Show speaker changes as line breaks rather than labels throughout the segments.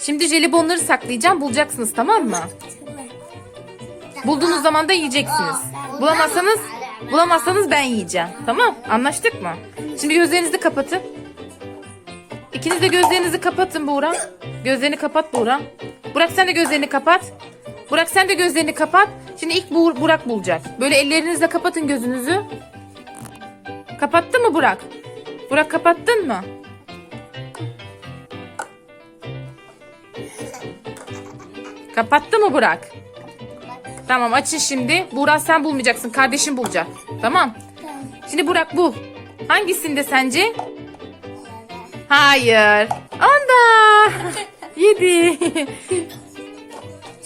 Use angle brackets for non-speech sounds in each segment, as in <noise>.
Şimdi jelibonları saklayacağım. Bulacaksınız tamam mı? Bulduğunuz zaman da yiyeceksiniz. Bulamazsanız bulamazsanız ben yiyeceğim. Tamam? Anlaştık mı? Şimdi gözlerinizi kapatın. İkiniz de gözlerinizi kapatın Buğra. Gözlerini kapat Buğra. Burak sen de gözlerini kapat. Burak sen de gözlerini kapat. Şimdi ilk Buğ- Burak bulacak. Böyle ellerinizle kapatın gözünüzü. Kapattın mı Burak? Burak kapattın mı? Kapattı mı Burak? Tamam açın şimdi. Burak sen bulmayacaksın. Kardeşin bulacak. Tamam. Şimdi Burak bul. Hangisinde sence? Hayır. Onda. <laughs> Yedi. <laughs>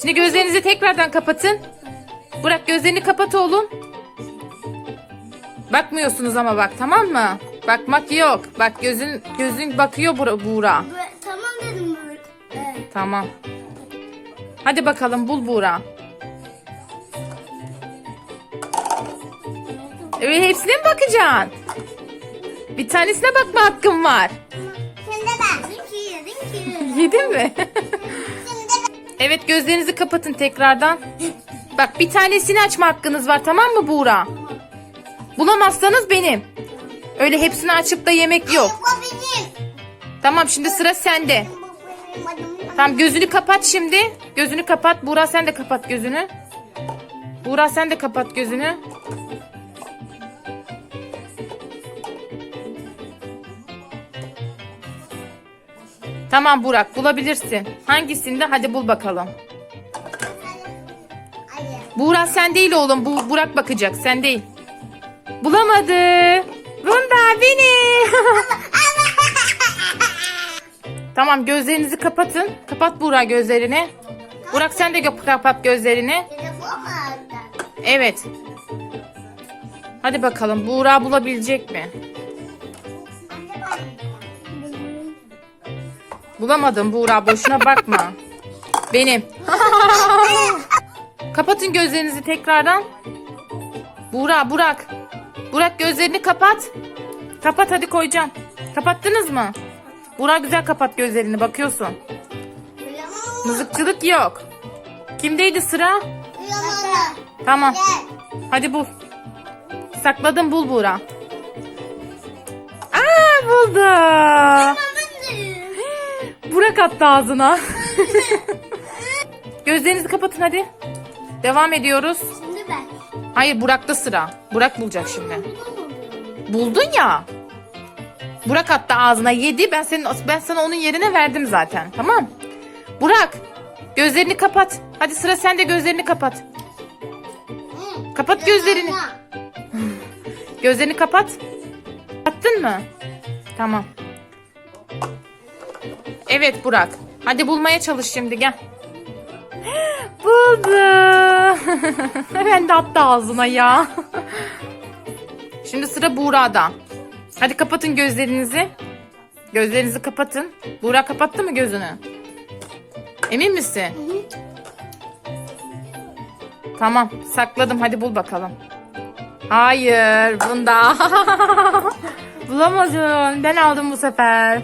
Şimdi gözlerinizi tekrardan kapatın. Burak gözlerini kapat oğlum. Bakmıyorsunuz ama bak tamam mı? Bakmak yok. Bak gözün gözün bakıyor Buğra. Buğra.
Bu- Tamam dedim. bu- Evet.
Tamam. Hadi bakalım bul Buğra. Evet hepsine mi bakacaksın? Bir tanesine bakma hakkın var.
Şimdi ben.
Yedin mi? Evet gözlerinizi kapatın tekrardan. Bak bir tanesini açma hakkınız var tamam mı Buğra? Bulamazsanız benim. Öyle hepsini açıp da yemek yok. Tamam şimdi sıra sende.
Benim.
Tamam gözünü kapat şimdi. Gözünü kapat. Buğra sen de kapat gözünü. Buğra sen de kapat gözünü. Tamam Burak bulabilirsin. Hangisinde? Hadi bul bakalım. Buğra sen değil oğlum. Bu Burak bakacak. Sen değil. Bulamadı. Bunda beni. <laughs> tamam gözlerinizi kapatın. Kapat Buğra gözlerini. Burak sen de kapat gözlerini.
Telefon?
Evet. Hadi bakalım Buğra bulabilecek mi? Bulamadım Buğra boşuna bakma. Benim. <laughs> Kapatın gözlerinizi tekrardan. Buğra, Burak. Burak gözlerini kapat. Kapat hadi koyacağım. Kapattınız mı? Buğra güzel kapat gözlerini bakıyorsun. Mızıkçılık yok. Kimdeydi sıra? Tamam. Hadi bul. Sakladım bul Buğra. Aa buldu. Burak attı ağzına. <laughs> Gözlerinizi kapatın hadi. Devam ediyoruz.
Şimdi ben.
Hayır Burak'ta sıra. Burak bulacak şimdi. Buldun ya. Burak attı ağzına yedi. Ben senin ben sana onun yerine verdim zaten. Tamam? Burak gözlerini kapat. Hadi sıra sende gözlerini kapat. Kapat gözlerini. <laughs> Gözlerini kapat. Kapattın mı? Tamam. Evet Burak. Hadi bulmaya çalış şimdi gel. <gasps> Buldu. <laughs> ben de attı ağzına ya. <laughs> Şimdi sıra Buğra'da. Hadi kapatın gözlerinizi. Gözlerinizi kapatın. Buğra kapattı mı gözünü? Emin misin? Tamam sakladım hadi bul bakalım. Hayır bunda. <laughs> Bulamadın. Ben aldım bu sefer.